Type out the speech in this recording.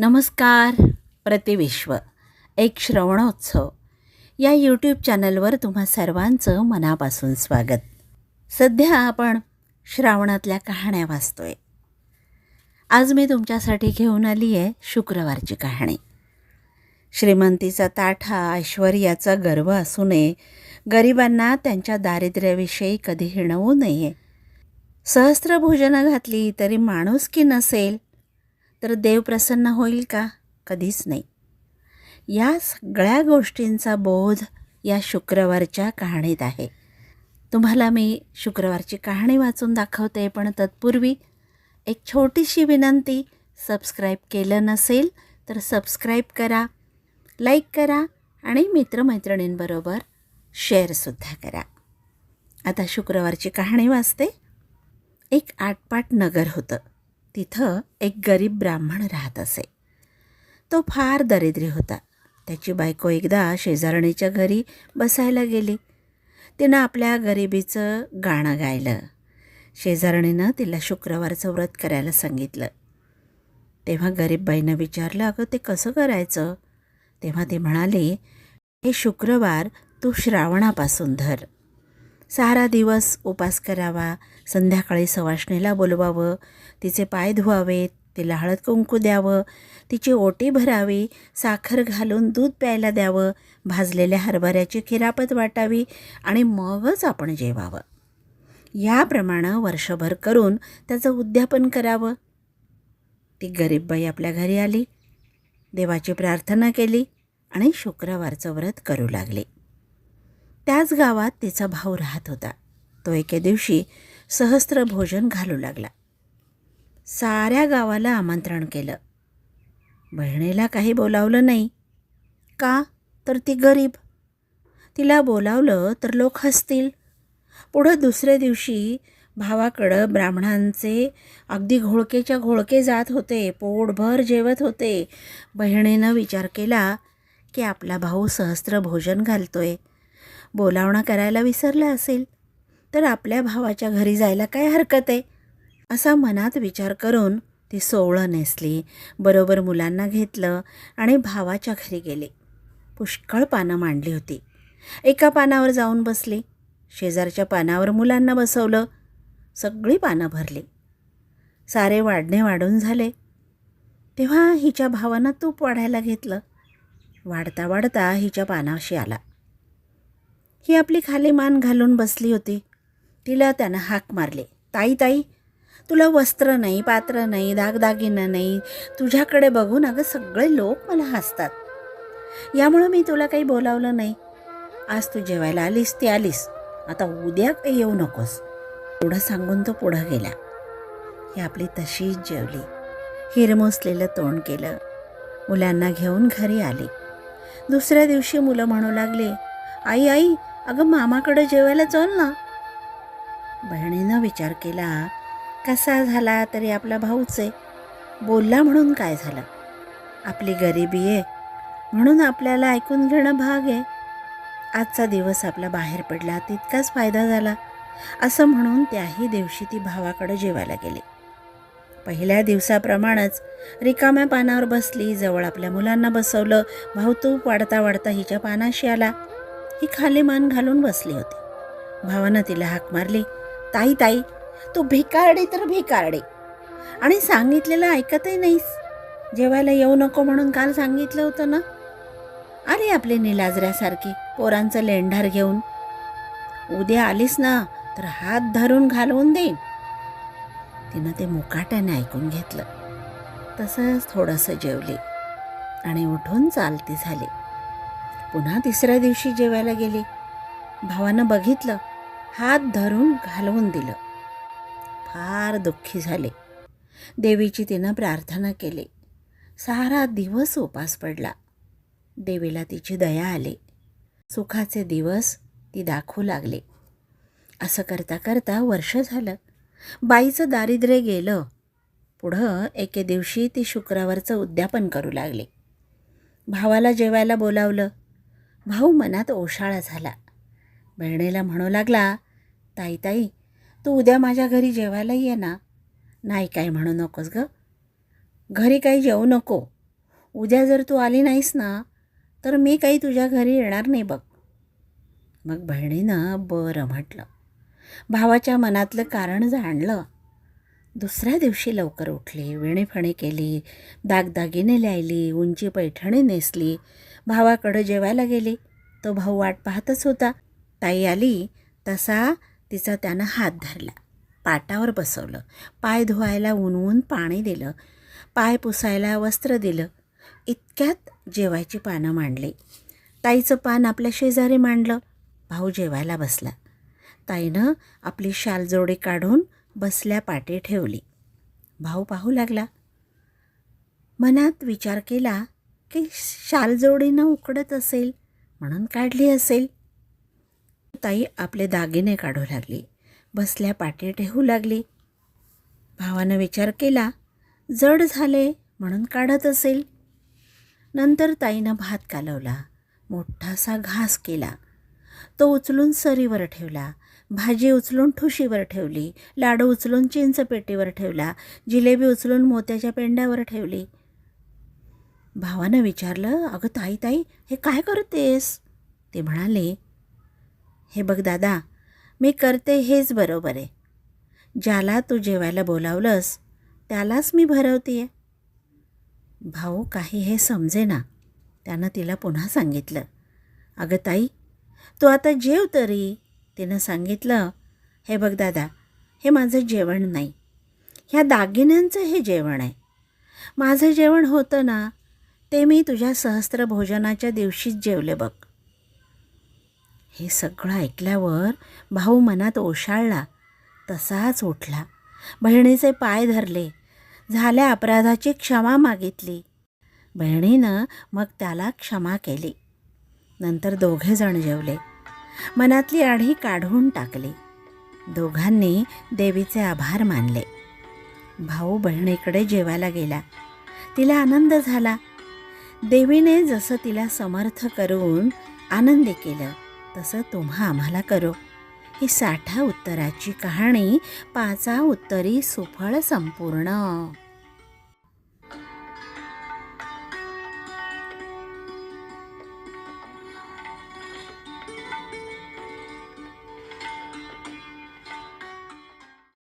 नमस्कार प्रतिविश्व एक श्रवणोत्सव. या यूट्यूब चॅनलवर तुम्हा सर्वांचं मनापासून स्वागत. सध्या आपण श्रावणातल्या कहाण्या वाचतोय. आज मी तुमच्यासाठी घेऊन आली आहे शुक्रवारची कहाणी. श्रीमंतीचा ताठा ऐश्वर्याचा गर्व असू नये गरिबांना त्यांच्या दारिद्र्याविषयी कधी हिणवू नये. सहस्त्रभोजनं घातली तरी माणूस की नसेल तर देव प्रसन्न होईल का? कधीच नाही. या सगळ्या गोष्टींचा बोध या शुक्रवारच्या कहाणीत आहे. तुम्हाला मी शुक्रवारची कहाणी वाचून दाखवते पण तत्पूर्वी एक छोटीशी विनंती. सबस्क्राईब केलं नसेल तर सबस्क्राईब करा लाईक करा आणि मित्रमैत्रिणींबरोबर शेअरसुद्धा करा. आता शुक्रवारची कहाणी वाचते. एक आटपाट नगर होतं. तिथं एक गरीब ब्राह्मण राहत असे. तो फार दरिद्री होता. त्याची बायको एकदा शेजारणीच्या घरी बसायला गेली. तिनं आपल्या गरिबीचं गाणं गायलं. शेजारणीनं तिला शुक्रवारचं व्रत करायला सांगितलं. तेव्हा गरीब बाईनं विचारलं अगं ते कसं करायचं? तेव्हा ती म्हणाली हे शुक्रवार तू श्रावणापासून धर. सारा दिवस उपास करावा संध्याकाळी सवाष्णीला बोलवावं तिचे पाय धुवावेत तिला हळद कुंकू द्यावं तिची ओटी भरावी साखर घालून दूध प्यायला द्यावं भाजलेल्या हरभऱ्याची खिरापत वाटावी आणि मगच आपण जेवावं. याप्रमाणे वर्षभर करून त्याचं उद्यापन करावं. ती गरीब बाई आपल्या घरी आली देवाची प्रार्थना केली आणि शुक्रवारचं व्रत करू लागली. त्याच गावात तिचा भाऊ राहत होता. तो एके दिवशी सहस्त्र भोजन घालू लागला. साऱ्या गावाला आमंत्रण केलं. बहिणीला काही बोलावलं नाही. का? तर ती गरीब. तिला बोलावलं तर लोक हसतील. पुढं दुसऱ्या दिवशी भावाकडं ब्राह्मणांचे अगदी घोळकेच्या घोळके जात होते पोटभर जेवत होते. बहिणीनं विचार केला की आपला भाऊ सहस्त्र भोजन घालतोय. बोलावणं करायला विसरला असेल तर आपल्या भावाच्या घरी जायला काय हरकत आहे? असा मनात विचार करून ती सोवळं नेसली बरोबर मुलांना घेतलं आणि भावाच्या घरी गेले. पुष्कळ पानं मांडली होती. एका पानावर जाऊन बसली. शेजारच्या पानावर मुलांना बसवलं. सगळी पानं भरली. सारे वाढणे वाढून झाले. तेव्हा हिच्या भावानं तूप वाढायला घेतलं. वाढता वाढता हिच्या पानाशी आला. ही आपली खाली मान घालून बसली होती. तिला त्यानं हाक मारले. ताई ताई तुला वस्त्र नाही पात्र नाही दागदागिनं नाही तुझ्याकडे बघून अगं सगळे लोक मला हसतात. यामुळं मी तुला काही बोलावलं नाही. आज तू जेवायला आलीस ती आलीस. आता उद्या काही येऊ नकोस. पुढं सांगून तो पुढं गेला. ही आपली तशीच जेवली. हिरमोसलेलं तोंड केलं. मुलांना घेऊन घरी आली. दुसऱ्या दिवशी मुलं म्हणू लागले आई आई अगं मामाकडे जेवायला चल ना. बहिणीनं विचार केला कसा झाला तरी आपला भाऊच आहे. बोलला म्हणून काय झालं? आपली गरिबी आहे म्हणून आपल्याला ऐकून घेणं भाग आहे. आजचा दिवस आपला बाहेर पडला तितकाच फायदा झाला असं म्हणून त्याही दिवशी ती भावाकडं जेवायला गेली. पहिल्या दिवसाप्रमाणेच रिकाम्या पानावर बसली जवळ आपल्या मुलांना बसवलं भाऊ तूप वाढता वाढता हिच्या पानाशी आला. ही खाली मान घालून बसली होती. भावानं तिला हाक मारली ताई ताई तू भिकारडे तर भिकारडे. आणि सांगितलेलं ऐकतही नाहीस. जेवायला येऊ नको म्हणून काल सांगितलं होतं ना? आले आपली निलाजऱ्यासारखी पोरांचं लेंढार घेऊन. उद्या आलीस ना तर हात धरून घालवून देईन. तिनं ते मुकाट्याने ऐकून घेतलं. तसंच थोडंसं जेवले आणि उठून चालती झाली. पुन्हा तिसऱ्या दिवशी जेवायला गेली. भावानं बघितलं हात धरून घालवून दिलं. फार दुःखी झाले. देवीची तिनं प्रार्थना केली. सारा दिवस उपास पडला. देवीला तिची दया आली. सुखाचे दिवस ती दाखवू लागली. असं करता करता वर्ष झालं. बाईचं दारिद्र्य गेलं. पुढं एके दिवशी ती शुक्रवारचं उद्यापन करू लागली. भावाला जेवायला बोलावलं. भाऊ मनात ओशाळा झाला. बहिणीला म्हणू लागला ताई ताई तू उद्या माझ्या घरी जेवायला ये ना. नाही काय म्हणू नकोस ग. घरी काही जेवू नको. उद्या जर तू आली नाहीस ना तर मी काही तुझ्या घरी येणार नाही बघ. मग बहिणीनं बरं म्हटलं. भावाच्या मनातलं कारण जाणलं. दुसऱ्या दिवशी लवकर उठले विणेफणे केली दागदागिने लिहायली उंची पैठणी नेसली. भावाकडं जेवायला गेली. तो भाऊ वाट पाहतच होता. ताई आली. तसा तिचा त्यानं हात धरला. पाटावर बसवलं. पाय धुवायला उनवून पाणी दिलं. पाय पुसायला वस्त्र दिलं. इतक्यात जेवायची पानं मांडली. ताईचं पान आपल्या शेजारी मांडलं. भाऊ जेवायला बसला. ताईनं आपली शालजोडी काढून बसल्या पाटे ठेवली. भाऊ पाहू लागला. मनात विचार केला की शालजोडीनं उकडत असेल म्हणून काढली असेल. ताई आपले दागिने काढू लागली. बसल्या पाटे ठेवू लागली. भावानं विचार केला जड झाले म्हणून काढत असेल. नंतर ताईनं भात कालवला. मोठासा घास केला. तो उचलून सरीवर ठेवला. भाजी उचलून ठुशीवर ठेवली लाडू उचलून चिंचपेटीवर ठेवला जिलेबी उचलून मोत्याच्या पेंड्यावर ठेवली. भावानं विचारलं अगं ताई ताई हे काय करतेस? ते म्हणाले हे बघ दादा मी करते हेच बरोबर आहे. ज्याला तू जेवायला बोलावलंस त्यालाच मी भरवते भाऊ काही हे समजे ना त्यानं तिला पुन्हा सांगितलं अगं ताई तू आता जेव तरी. तिनं सांगितलं हे बघ दादा हे माझं जेवण नाही. ह्या दागिन्यांचं हे जेवण आहे. माझं जेवण होतं ना ते मी तुझ्या सहस्त्र भोजनाच्या दिवशीच जेवले बघ. हे सगळं ऐकल्यावर भाऊ मनात ओशाळला. तसाच उठला. बहिणीचे पाय धरले. झाल्या अपराधाची क्षमा मागितली. बहिणीनं मग त्याला क्षमा केली. नंतर दोघेजण जेवले. मनातली आढी काढून टाकली. दोघांनी देवीचे आभार मानले. भाऊ बहिणीकडे जेवायला गेला. तिला आनंद झाला. देवीने जसं तिला समर्थ करून आनंदी केलं तसं तुम्हा आम्हाला करो. ही साठा उत्तराची कहाणी पाचा उत्तरी सुफळ संपूर्ण.